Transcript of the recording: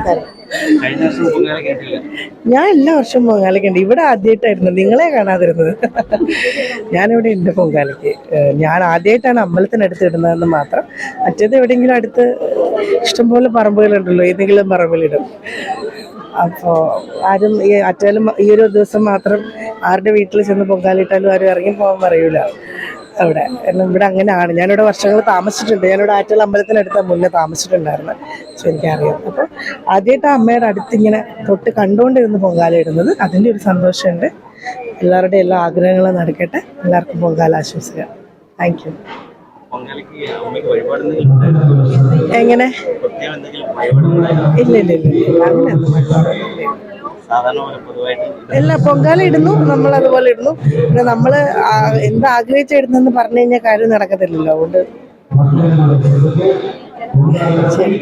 നമസ്കാരം ഞാൻ എല്ലാ വർഷവും പൊങ്കാലയ്ക്കുണ്ട് ഇവിടെ ആദ്യമായിട്ടായിരുന്നു നിങ്ങളെ കാണാതിരുന്നത്. ഞാനിവിടെ ഉണ്ട് പൊങ്കാലയ്ക്ക് ഞാൻ ആദ്യമായിട്ടാണ് അമ്പലത്തിനടുത്ത് ഇടുന്നതെന്ന് മാത്രം. മറ്റേത് എവിടെയെങ്കിലും അടുത്ത് ഇഷ്ടംപോലെ പറമ്പുകളുണ്ടല്ലോ ഏതെങ്കിലും പറമ്പിലിടും അപ്പോൾ ആരും ഈ അറ്റാലും ഈ ഒരു ദിവസം മാത്രം ആരുടെ വീട്ടിൽ ചെന്ന് പൊങ്കാലിട്ടാലും ആരും ഇറങ്ങി പോകാൻ പറയൂല. അവിടെ. കാരണം ഇവിടെ അങ്ങനെയാണ്. ഞാനിവിടെ വർഷങ്ങൾ താമസിച്ചിട്ടുണ്ട്. ഞാനിവിടെ ആറ്റൽ അമ്പലത്തിനടുത്ത് മുന്നേ താമസിച്ചിട്ടുണ്ടായിരുന്നു. സോ എനിക്കറിയാം. അപ്പോൾ ആദ്യമായിട്ട് അമ്മയുടെ അടുത്ത് ഇങ്ങനെ തൊട്ട് കണ്ടുകൊണ്ടിരുന്ന് പൊങ്കാല ഇടുന്നത് അതിന്റെ ഒരു സന്തോഷമുണ്ട്. എല്ലാവരുടെയും എല്ലാ ആഗ്രഹങ്ങളും നടക്കട്ടെ. എല്ലാവർക്കും പൊങ്കാല ആശംസിക്കാം താങ്ക് യു? എങ്ങനെ? ഇല്ല ഇല്ല ഇല്ല. ഇല്ല എല്ലാ പൊങ്കാല ഇടുന്നു നമ്മൾ അതുപോലെ ഇടുന്നു. പിന്നെ നമ്മൾ എന്ത് ആഗ്രഹിച്ച ഇടുന്നെന്ന് പറഞ്ഞു കഴിഞ്ഞാൽ കാര്യം നടക്കത്തില്ലല്ലോ അതുകൊണ്ട്. ശരി